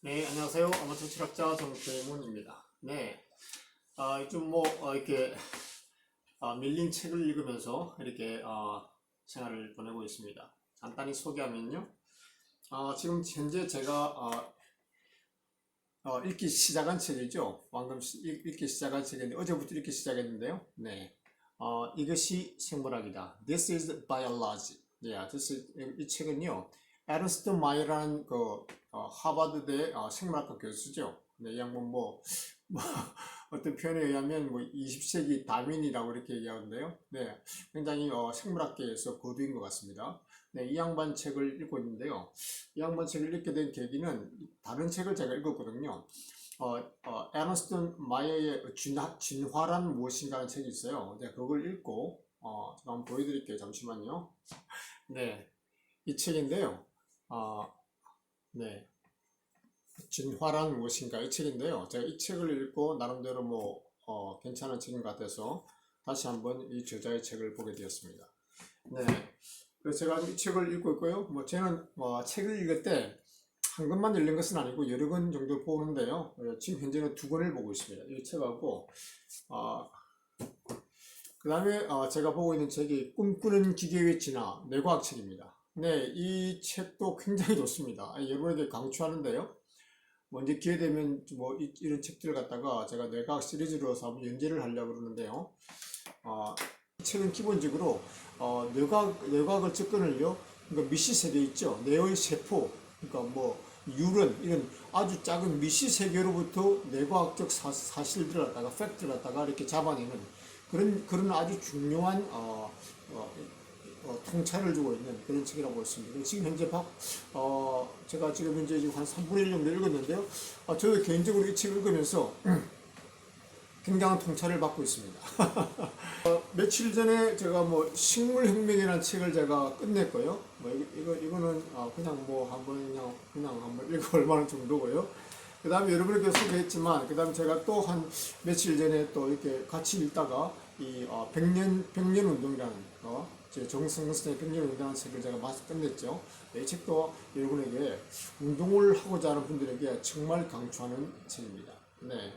네, 안녕하세요. 아마추어 철학자 정태문입니다. 네, 아, 좀 뭐, 어, 이렇게, 아, 밀린 책을 읽으면서 이렇게, 아, 생활을 보내고 있습니다. 간단히 소개하면요. 아, 지금 현재 제가, 아, 어, 읽기 시작한 책이죠. 방금 읽기 시작한 책인데, 어제부터 읽기 시작했는데요. 네. 어, 이것이 생물학이다. This is biology. Yeah, this is, 이, 이 책은요. 에르스트 마이라는 그 어, 하버드대 어, 생물학과 교수죠. 네, 이 양반 뭐, 뭐 어떤 표현에 의하면 뭐 20세기 다윈이라고 이렇게 얘기하는데요. 네, 굉장히 어, 생물학계에서 고두인 것 같습니다. 네, 이 양반 책을 읽고 있는데요. 이 양반 책을 읽게 된 계기는 다른 책을 제가 읽었거든요. 어, 어, 에너스트 마이어의 진화, 진화란 무엇인가라는 책이 있어요. 네, 그걸 읽고 어, 한번 보여드릴게요. 잠시만요. 네, 이 책인데요. 어, 네. 진화란 무엇인가 이 책인데요. 제가 이 책을 읽고 나름대로 뭐 어, 괜찮은 책인 것 같아서 다시 한번 이 저자의 책을 보게 되었습니다. 네. 그래서 제가 이 책을 읽고 있고요. 뭐 저는 뭐 책을 읽을 때 한 권만 읽는 것은 아니고 여러 권 정도 보는데요. 어, 지금 현재는 두 권을 보고 있습니다. 이 책하고 어, 그 다음에 제가 보고 있는 책이 꿈꾸는 기계의 진화 뇌과학 책입니다. 네, 이 책도 굉장히 좋습니다. 아, 여러분에게 강추하는데요. 먼저 기회 되면 뭐 이, 런 책들을 갖다가 제가 뇌과학 시리즈로서 한번 연재를 하려고 그러는데요. 어, 이 책은 기본적으로 어, 뇌과학, 뇌과학을 접근을요. 그러니까 미시 세계 있죠. 뇌의 세포, 그러니까 뭐 유런 이런 아주 작은 미시 세계로부터 뇌과학적 사, 사실들을 갖다가 팩트를 갖다가 이렇게 잡아내는 그런 그런 아주 중요한 어, 어, 어, 통찰을 주고 있는 그런 책이라고 볼 수 있습니다. 지금 현재 박, 어, 제가 지금 현재 지금 한 3분의 1 정도 읽었는데요. 어, 저도 개인적으로 이 책을 읽으면서 굉장한 통찰을 받고 있습니다. 어, 며칠 전에 제가 뭐 식물혁명이라는 책을 제가 끝냈고요. 뭐 이거, 이거 이거 는 어, 그냥 뭐 한번 그냥 그냥 한번 읽어볼 만한 정도고요. 그 다음에 여러분에게 소개했지만 그 다음에 제가 또 한 며칠 전에 또 이렇게 같이 읽다가 이 어, 백년 백년 운동이라는 어, 제 정승근 선생의 백년 운동이라는 책을 제가 마저 끝냈죠. 이 책도 여러분에게 운동을 하고자 하는 분들에게 정말 강추하는 책입니다. 네.